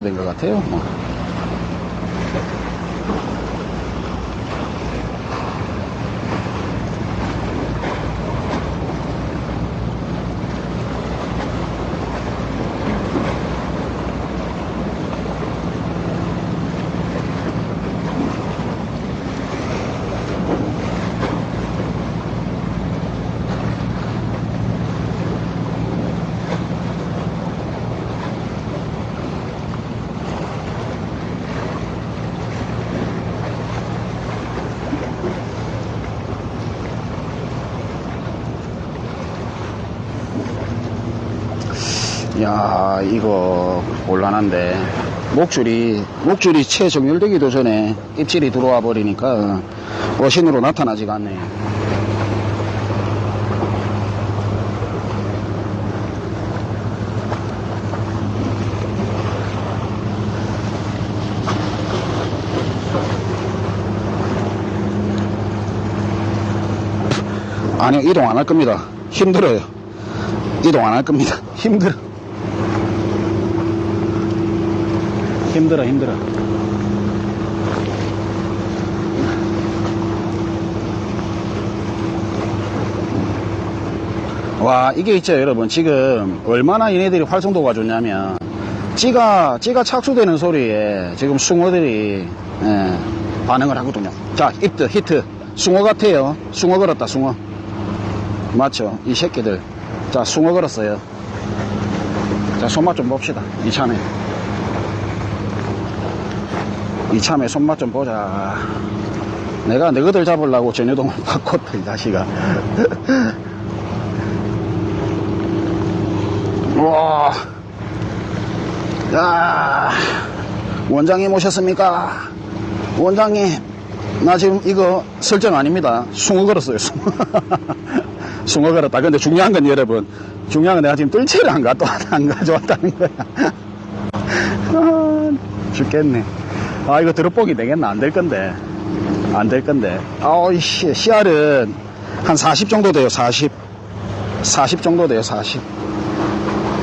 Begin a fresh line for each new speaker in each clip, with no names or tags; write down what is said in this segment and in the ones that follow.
된 것 같아요. 뭐. 야 이거 곤란한데 목줄이 목줄이 채 정렬되기도 전에 입질이 들어와 버리니까 어신으로 나타나지가 않네요. 아니요 이동 안 할 겁니다. 힘들어요. 이동 안 할 겁니다. 힘들어. 힘들어, 힘들어. 와, 이게 있죠, 여러분. 지금 얼마나 얘네들이 활성도가 좋냐면, 찌가, 찌가 착수되는 소리에 지금 숭어들이, 예, 반응을 하거든요. 자, 입트, 히트. 숭어 같아요. 숭어 걸었다, 숭어. 맞죠? 이 새끼들. 자, 숭어 걸었어요. 자, 손맛 좀 봅시다. 이참에. 이참에 손맛 좀 보자. 내가 너희들 잡으려고 전유동을 바꿨다, 이 자식아. 와. 야. 원장님 오셨습니까? 원장님. 나 지금 이거 설정 아닙니다. 숭어 걸었어요, 숭어. 숭어 걸었다. 근데 중요한 건 여러분. 중요한 건 내가 지금 뜰채를 안, 가져왔다는 거야. 아, 죽겠네. 아, 이거 드롭복이 되겠나? 안 될 건데. 안 될 건데. 씨, 씨알은 한 40 정도 돼요, 40. 40 정도 돼요, 40.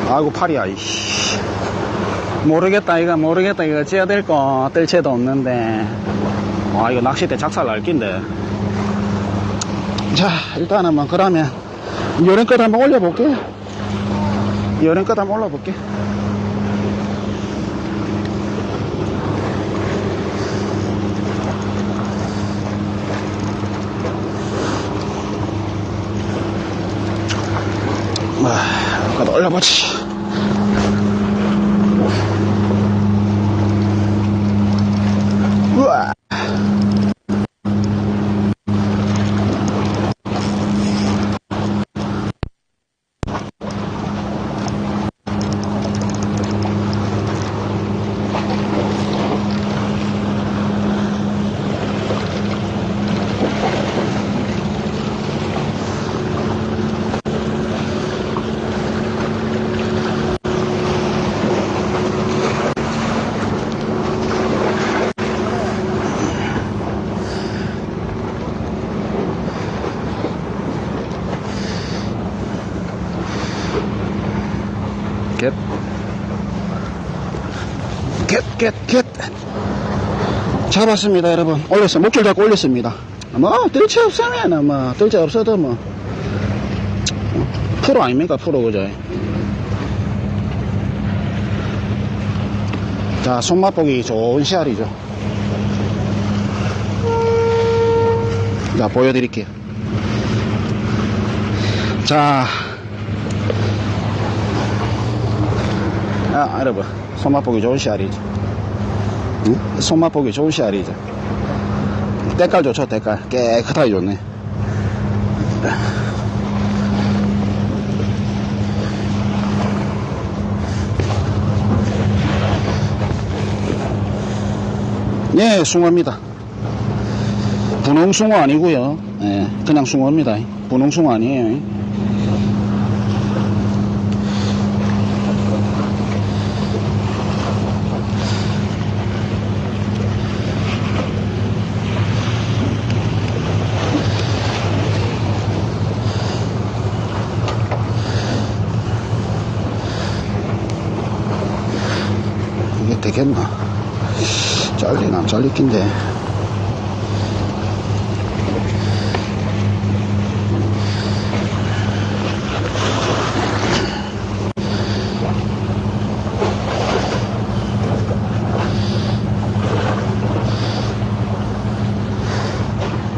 아이고, 팔이야, 이씨. 모르겠다, 이거 모르겠다, 이거 찌야 될 거, 뜰채도 없는데. 아, 이거 낚싯대 작살 날 낀데. 자, 일단은 뭐, 그러면, 여름껏 한번 올려볼게. 여름껏 한번 올려볼게. 아, 가다 올려보지. 우와. 겟. 겟, 겟, 겟. 잡았습니다, 여러분. 올렸어. 목줄 잡고 올렸습니다. 뭐, 뜰채 없으면, 뭐, 뜰채 없어도 뭐. 프로 아닙니까, 프로, 그죠? 자, 손맛 보기 좋은 씨알이죠. 자, 보여드릴게요. 자, 아, 여러분, 손맛 보기 좋은 씨알이죠. 응? 손맛 보기 좋은 씨알이죠. 때깔 좋죠, 때깔. 깨끗하게 좋네. 예, 숭어입니다. 분홍숭어 아니고요. 예, 그냥 숭어입니다. 분홍숭어 아니에요. 되겠나? 잘리나 낀데.